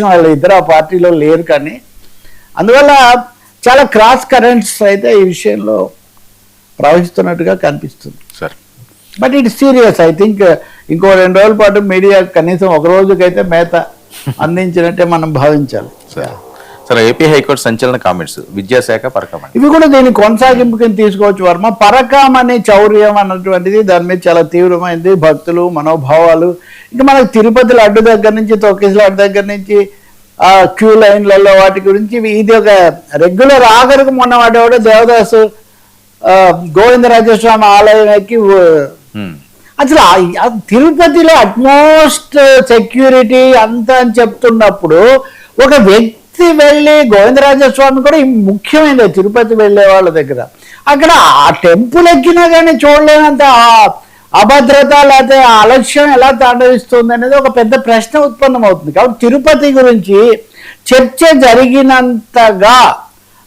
చేసిన వాళ్ళు ఇద్దరు ఆ పార్టీలో లేరు కానీ అందువల్ల చాలా క్రాస్ కరెంట్స్ అయితే ఈ విషయంలో ప్రవహిస్తున్నట్టుగా కనిపిస్తుంది. Sir. But it serious I think ఇంకో రెండు రోజుల పాటు మీడియా కనీసం ఒక రోజుకైతే మేత అందించినట్టే మనం భావించాలి. Sir. Sir AP high court సంచలన కామెంట్స్. విద్యాశాఖ పరకమండి. ఇవి కూడా దీని కొనసాగింపు కింద తీసుకోవచ్చు వర్మ. పరకాం అనే చౌర్యం అన్నటువంటిది దాని మీద చాలా తీవ్రమైనది భక్తులు మనోభావాలు. ఇంకా మనకు తిరుపతి లడ్డు దగ్గర నుంచి తొక్కిసి లడ్డు దగ్గర నుంచి ఆ క్యూ లైన్లలో వాటి గురించి ఇది ఒక రెగ్యులర్ ఆఖరికి మొన్న వాడేవాడు దేవదాసు ఆ, గోవిందరాజస్వామి ఆలయం ఎక్కి. అసలు తిరుపతిలో అట్మోస్ట్ సెక్యూరిటీ అంతా అని చెప్తున్నప్పుడు ఒక వ్యక్తి తిరుపతి వెళ్ళి గోవిందరాజస్వామి కూడా ఈ ముఖ్యమైనది తిరుపతి వెళ్ళే వాళ్ళ దగ్గర. అక్కడ ఆ టెంపుల్ ఎక్కినా కానీ చూడలేనంత ఆ అభద్రత లేకపోతే ఆ అలక్ష్యం ఎలా తాండవిస్తుంది అనేది ఒక పెద్ద ప్రశ్న ఉత్పన్నమవుతుంది. కాబట్టి తిరుపతి గురించి చర్చ జరిగినంతగా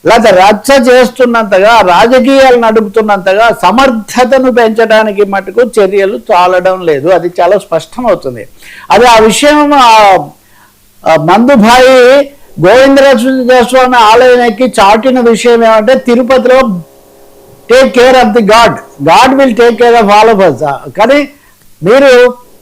లేదా రచ్చ చేస్తున్నంతగా రాజకీయాలు నడుపుతున్నంతగా సమర్థతను పెంచడానికి మటుకు చర్యలు చాలడం లేదు. అది చాలా స్పష్టమవుతుంది. అది ఆ విషయం మందుభాయి గోవిందరాజ స్వామి ఆలయం ఎక్కి చాటిన విషయం ఏమంటే తిరుపతిలో take care of the god god will take care of all of us కానీ మీరు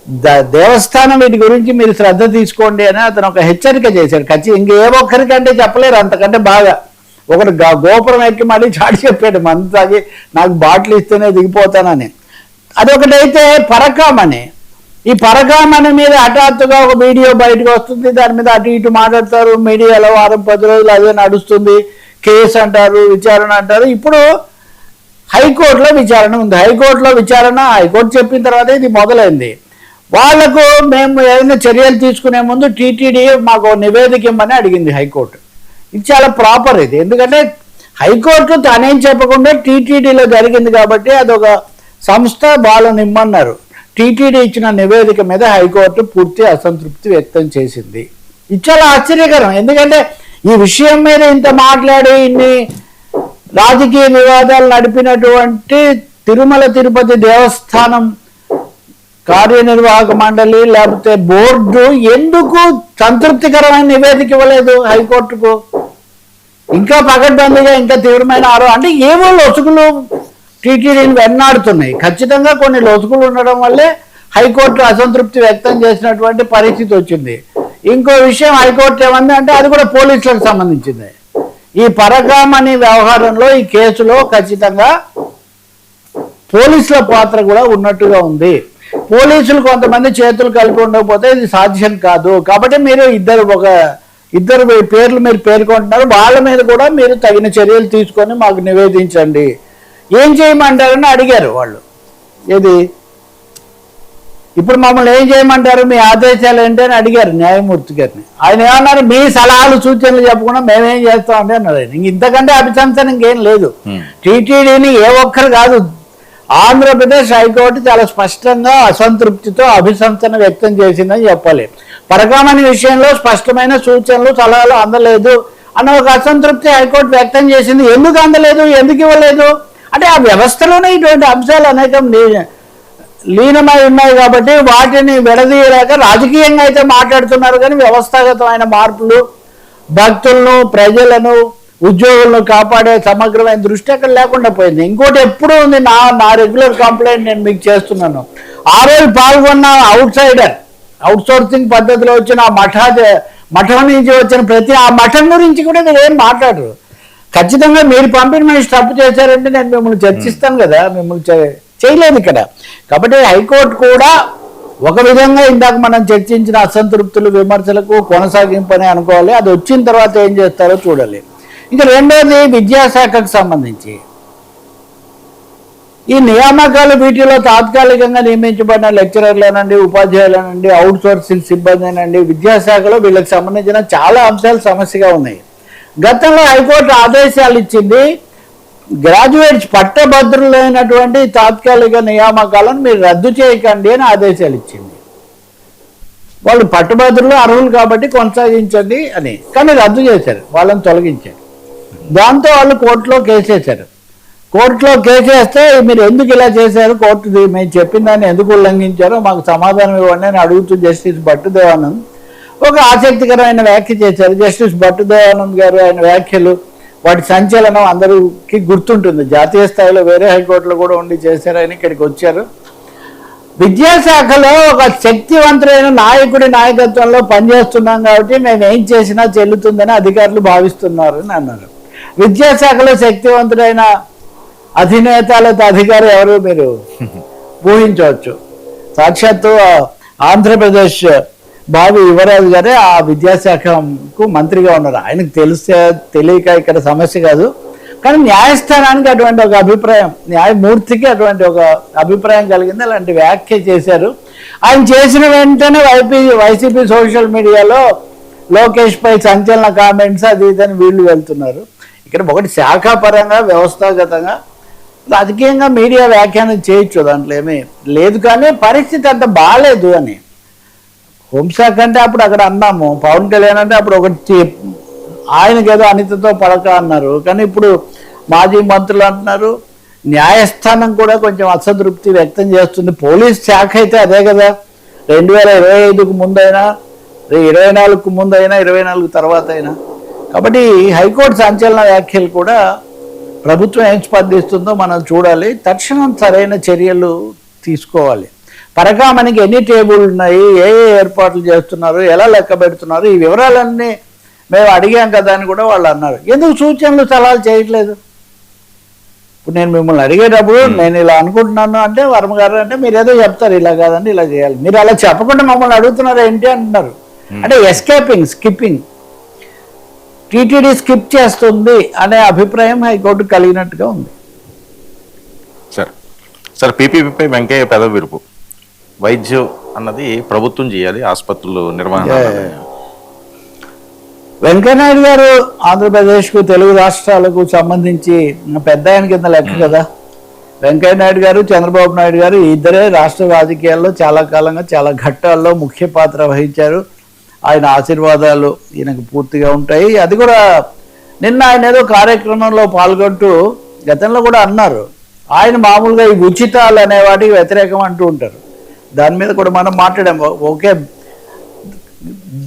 ద- దేవస్థానం వీటి గురించి మీరు శ్రద్ధ తీసుకోండి అని అతను ఒక హెచ్చరిక చేశాడు. ఖచ్చితంగా ఇంకే ఒక్కరికంటే చెప్పలేరు అంతకంటే బాగా. ఒకడు గోపురం ఎక్కి మళ్ళీ చాటి చెప్పాడు మందు తాగి నాకు బాటిల్ ఇస్తేనే దిగిపోతానని. అదొకటైతే పరకామని. ఈ పరకామని మీద హఠాత్తుగా ఒక వీడియో బయటకు వస్తుంది. దాని మీద అటు ఇటు మాట్లాడతారు. మీడియాలో వారం పది రోజులు అదే నడుస్తుంది. కేసు అంటారు విచారణ అంటారు. ఇప్పుడు హైకోర్టులో విచారణ ఉంది. హైకోర్టులో విచారణ హైకోర్టు చెప్పిన తర్వాత ఇది మొదలైంది. వాళ్ళకు మేము ఏదైనా చర్యలు తీసుకునే ముందు టీటీడీ మాకు నివేదిక ఇమ్మని అడిగింది హైకోర్టు. ఇది చాలా ప్రాపర్ ఇది. ఎందుకంటే హైకోర్టు తానేం చెప్పకుండా టీటీడీలో జరిగింది కాబట్టి అదొక సంస్థ వాళ్ళని ఇమ్మన్నారు టీటీడీ ఇచ్చిన నివేదిక మీద హైకోర్టు పూర్తి అసంతృప్తి వ్యక్తం చేసింది. ఇది చాలా ఆశ్చర్యకరం. ఎందుకంటే ఈ విషయం మీద ఇంత మాట్లాడి ఇన్ని రాజకీయ వివాదాలు నడిపినటువంటి తిరుమల తిరుపతి దేవస్థానం కార్యనిర్వాహక మండలి లేకపోతే బోర్డు ఎందుకు సంతృప్తికరమైన నివేదిక ఇవ్వలేదు హైకోర్టుకు? ఇంకా పకడ్బందీగా ఇంకా తీవ్రమైన ఆరో అంటే ఏవో లొసుగులు టీటీడీని వెన్నాడుతున్నాయి. ఖచ్చితంగా కొన్ని లోతుకులు ఉండడం వల్లే హైకోర్టు అసంతృప్తి వ్యక్తం చేసినటువంటి పరిస్థితి వచ్చింది. ఇంకో విషయం హైకోర్టు ఏమంది అంటే అది కూడా పోలీసులకు సంబంధించింది. ఈ పరకామణి వ్యవహారంలో ఈ కేసులో ఖచ్చితంగా పోలీసుల పాత్ర కూడా ఉన్నట్టుగా ఉంది. పోలీసులు కొంతమంది చేతులు కలిపి ఉండకపోతే ఇది సాధ్యం కాదు. కాబట్టి మీరు ఇద్దరు ఒక ఇద్దరు పేర్లు మీరు పేర్కొంటున్నారు. వాళ్ళ మీద కూడా మీరు తగిన చర్యలు తీసుకొని మాకు నివేదించండి. ఏం చేయమంటారని అడిగారు వాళ్ళు. ఏది? ఇప్పుడు మమ్మల్ని ఏం చేయమంటారు? మీ ఆదేశాలు ఏంటి అని అడిగారు న్యాయమూర్తి గారిని. ఆయన ఏమన్నారు? మీ సలహాలు సూచనలు చెప్పకుండా మేమేం చేస్తామంటే అన్నారు ఆయన. ఇంక ఇంతకంటే అభిశంసన ఇంకేం లేదు. Hmm. టీటీడీని ఏ ఒక్కరు కాదు. ఆంధ్రప్రదేశ్ హైకోర్టు చాలా స్పష్టంగా అసంతృప్తితో అభిశంసన వ్యక్తం చేసిందని చెప్పాలి. పరకామణి విషయంలో స్పష్టమైన సూచనలు సలహాలు అందలేదు అన్న ఒక అసంతృప్తి హైకోర్టు వ్యక్తం చేసింది. ఎందుకు అందలేదు? ఎందుకు ఇవ్వలేదు? అంటే ఆ వ్యవస్థలోనే ఇటువంటి అంశాలు అనేకం లీనమై ఉన్నాయి కాబట్టి వాటిని విడదీయలేక రాజకీయంగా అయితే మాట్లాడుతున్నారు కానీ వ్యవస్థాగతమైన మార్పులు భక్తులను ప్రజలను ఉద్యోగులను కాపాడే సమగ్రమైన దృష్టి అక్కడ లేకుండా పోయింది. ఇంకోటి ఎప్పుడు ఉంది నా నా రెగ్యులర్ కంప్లైంట్ నేను మీకు చేస్తున్నాను. ఆ రోజు పాల్గొన్న అవుట్ సైడర్ అవుట్ సోర్సింగ్ పద్ధతిలో వచ్చిన ఆ మఠం నుంచి వచ్చిన ప్రతి ఆ మఠం గురించి కూడా మీరు ఏం మాట్లాడరు. ఖచ్చితంగా మీరు పంపిన మనిషి తప్పు చేశారంటే నేను మిమ్మల్ని చర్చిస్తాను కదా మిమ్మల్ని చేయలేదు ఇక్కడ. కాబట్టి హైకోర్టు కూడా ఒక విధంగా ఇందాక మనం చర్చించిన అసంతృప్తులు విమర్శలకు కొనసాగింపని అనుకోవాలి. అది వచ్చిన తర్వాత ఏం చేస్తారో చూడాలి. ఇంకా రెండోది విద్యాశాఖకు సంబంధించి. ఈ నియామకాలు వీటిలో తాత్కాలికంగా నియమించబడిన లెక్చరర్లేనండి ఉపాధ్యాయులేనండి అవుట్ సోర్సింగ్ సిబ్బందినండి విద్యాశాఖలో వీళ్ళకి సంబంధించిన చాలా అంశాలు సమస్యగా ఉన్నాయి. గతంలో హైకోర్టు ఆదేశాలు ఇచ్చింది గ్రాడ్యుయేట్స్ పట్టభద్రులైనటువంటి తాత్కాలిక నియామకాలను మీరు రద్దు చేయకండి అని ఆదేశాలు ఇచ్చింది. వాళ్ళు పట్టభద్రులు అర్హులు కాబట్టి కొనసాగించండి అని. కానీ రద్దు చేశారు వాళ్ళని తొలగించారు. దాంతో వాళ్ళు కోర్టులో కేసేశారు కోర్టులో కేసేస్తే మీరు ఎందుకు ఇలా చేశారు? కోర్టు మేము చెప్పిన దాన్ని ఎందుకు ఉల్లంఘించారో మాకు సమాధానం ఇవ్వండి అని అడుగుతూ జస్టిస్ భట్టుదేవానంద్ ఒక ఆసక్తికరమైన వ్యాఖ్య చేశారు. జస్టిస్ భట్టు దయానంద్ గారు ఆయన వ్యాఖ్యలు వాటి సంచలనం అందరికి గుర్తుంటుంది. జాతీయ స్థాయిలో వేరే హైకోర్టులో కూడా ఉండి చేశారు ఆయన ఇక్కడికి వచ్చారు. విద్యాశాఖలో ఒక శక్తివంతుడైన నాయకుడి నాయకత్వంలో పనిచేస్తున్నాం కాబట్టి మేము ఏం చేసినా చెల్లుతుందని అధికారులు భావిస్తున్నారు అని అన్నారు. విద్యాశాఖలో శక్తివంతుడైన అధినేత లేదా అధికారి ఎవరు మీరు? ఊహించవచ్చు. సాక్షాత్తు ఆంధ్రప్రదేశ్ బాబు యువరాజు గారే ఆ విద్యాశాఖకు మంత్రిగా ఉన్నారు. ఆయనకు తెలిసే తెలియక ఇక్కడ సమస్య కాదు. కానీ న్యాయస్థానానికి అటువంటి ఒక అభిప్రాయం న్యాయమూర్తికి అటువంటి ఒక అభిప్రాయం కలిగింది. అలాంటి వ్యాఖ్య చేశారు. ఆయన చేసిన వెంటనే వైపీ వైసీపీ సోషల్ మీడియాలో లోకేష్ పై సంచలన కామెంట్స్ అది ఇదని వీళ్ళు వెళ్తున్నారు. ఇక్కడ ఒకటి శాఖాపరంగా వ్యవస్థాగతంగా రాజకీయంగా మీడియా వ్యాఖ్యానం చేయొచ్చు దాంట్లో ఏమీ లేదు. కానీ పరిస్థితి అంత బాగాలేదు అని హోంశాఖ అంటే అప్పుడు అక్కడ అన్నాము. పవన్ కళ్యాణ్ అంటే అప్పుడు ఒకటి ఆయనకేదో అనితతో పడక అన్నారు. కానీ ఇప్పుడు మాజీ మంత్రులు అంటున్నారు న్యాయస్థానం కూడా కొంచెం అసంతృప్తి వ్యక్తం చేస్తుంది. పోలీస్ శాఖ అయితే అదే కదా. రెండు వేల ఇరవై ఐదుకు ముందైనా ఇరవై నాలుగుకు ముందైనా ఇరవై నాలుగు తర్వాత అయినా. కాబట్టి హైకోర్టు సంచలన వ్యాఖ్యలు కూడా ప్రభుత్వం ఏం స్పందిస్తుందో మనం చూడాలి. తక్షణం సరైన చర్యలు తీసుకోవాలి. పరకామణికి ఎన్ని టేబుల్ ఉన్నాయి ఏ ఏ ఏర్పాట్లు చేస్తున్నారు ఎలా లెక్క పెడుతున్నారు ఈ వివరాలన్నీ మేము అడిగాం కదా అని కూడా వాళ్ళు అన్నారు ఎందుకు సూచనలు సలహాలు చేయట్లేదు ఇప్పుడు నేను మిమ్మల్ని అడిగేటప్పుడు నేను ఇలా అనుకుంటున్నాను అంటే వర్మ గారు అంటే మీరు ఏదో చెప్తారు ఇలా కాదండి ఇలా చేయాలి మీరు అలా చెప్పకుండా మమ్మల్ని అడుగుతున్నారు ఏంటి అంటున్నారు అంటే ఎస్కేపింగ్ స్కిప్పింగ్ టీటీడీ స్కిప్ చేస్తుంది అనే అభిప్రాయం హైకోర్టు కలిగినట్టుగా ఉంది సార్ సార్ పీపీపీపై వెంకయ్య పెదవ విరుపు వైద్యం అన్నది ప్రభుత్వం చేయాలి ఆసుపత్రులు నిర్వహణ. వెంకయ్యనాయుడు గారు ఆంధ్రప్రదేశ్కు తెలుగు రాష్ట్రాలకు సంబంధించి పెద్ద ఆయన కింద లెక్క కదా. వెంకయ్యనాయుడు గారు చంద్రబాబు నాయుడు గారు ఇద్దరే రాష్ట్ర రాజకీయాల్లో చాలా కాలంగా చాలా ఘట్టాల్లో ముఖ్య పాత్ర వహించారు. ఆయన ఆశీర్వాదాలు ఈయనకు పూర్తిగా ఉంటాయి. అది కూడా నిన్న ఆయన ఏదో కార్యక్రమంలో పాల్గొంటూ గతంలో కూడా అన్నారు. ఆయన మామూలుగా ఈ ఉచితాలు అనే వాటికి వ్యతిరేకం అంటూ ఉంటారు. దాని మీద కూడా మనం మాట్లాడాము. ఓకే.